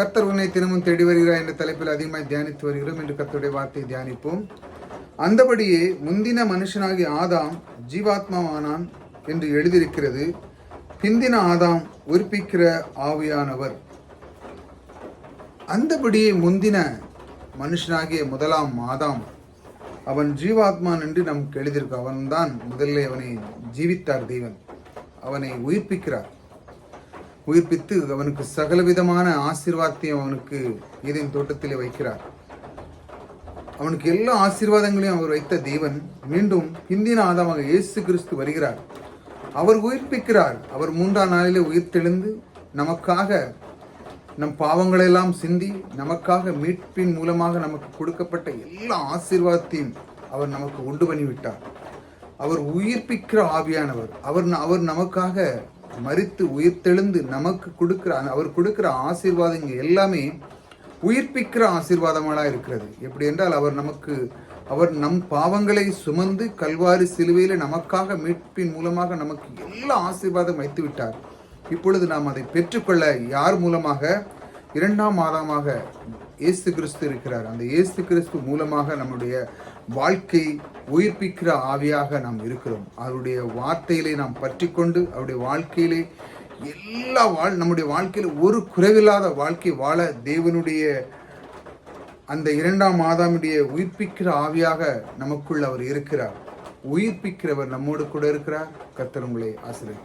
கர்த்தர் உன்னை தினமும் தேடி வருகிறார் என்ற தலைப்பில் அதிகமாக தியானித்து வருகிறோம். என்று கர்த்தருடைய வார்த்தையை தியானிப்போம். அந்தபடியே முந்தின மனுஷனாகிய ஆதாம் ஜீவாத்மாவானான் என்று எழுதியிருக்கிறது. பிந்தின ஆதாம் உறுப்பிக்கிற ஆவியானவர். அந்தபடியே முந்தின மனுஷனாகிய முதலாம் ஆதாம் அவன் ஜீவாத்மான் என்று நமக்கு எழுதியிருக்கு. அவன்தான் முதல்ல அவனை ஜீவித்தார் தெய்வன் அவனை உயிர்ப்பிக்கிறார். உயிர்ப்பித்து அவனுக்கு சகலவிதமான ஆசீர்வாதத்தையும் அவனுக்கு ஏதேன் தோட்டத்திலே வைக்கிறார். அவனுக்கு எல்லா ஆசீர்வாதங்களையும் அவர் வைத்த தேவன் மீண்டும் பிந்தின ஆதாமாக இயேசு கிறிஸ்து வருகிறார். அவர் உயிர்ப்பிக்கிறார். அவர் மூன்றாம் நாளிலே உயிர்த்தெழுந்து நமக்காக நம் பாவங்களெல்லாம் சிந்தி நமக்காக மீட்பின் மூலமாக நமக்கு கொடுக்கப்பட்ட எல்லா ஆசீர்வாதத்தையும் அவர் நமக்கு உண்டு பண்ணிவிட்டார். அவர் உயிர்ப்பிக்கிற ஆவியானவர். அவர் அவர் நமக்காக மறித்து உயிர்த்தெழுந்து நமக்கு கொடுக்குற அவர் கொடுக்குற ஆசீர்வாதங்கள் எல்லாமே உயிர்ப்பிக்கிற ஆசீர்வாதமாக இருக்கிறது. எப்படி என்றால் அவர் நமக்கு அவர் நம் பாவங்களை சுமந்து கல்வாரி சிலுவையில் நமக்காக மீட்பின் மூலமாக நமக்கு எல்லா ஆசீர்வாதம் வைத்து விட்டார். இப்பொழுது நாம் அதை பெற்றுக்கொள்ள யார் மூலமாக? இரண்டாம் மாதமாக இயேசு கிறிஸ்து இருக்கிறார். அந்த இயேசு கிறிஸ்து மூலமாக நம்முடைய வாழ்க்கை உயிர்ப்பிக்கிற ஆவியாக நாம் இருக்கிறோம். அவருடைய வார்த்தையிலே நாம் பற்றிக்கொண்டு அவருடைய வாழ்க்கையிலே எல்லா வாழ் நம்முடைய வாழ்க்கையில் ஒரு குறைவில்லாத வாழ்க்கை வாழ தேவனுடைய அந்த இரண்டாம் மாதாமுடைய உயிர்ப்பிக்கிற ஆவியாக நமக்குள் அவர் இருக்கிறார். உயிர்ப்பிக்கிறவர் நம்மோடு கூட இருக்கிறார். கத்தர் உங்களை ஆசிரியர்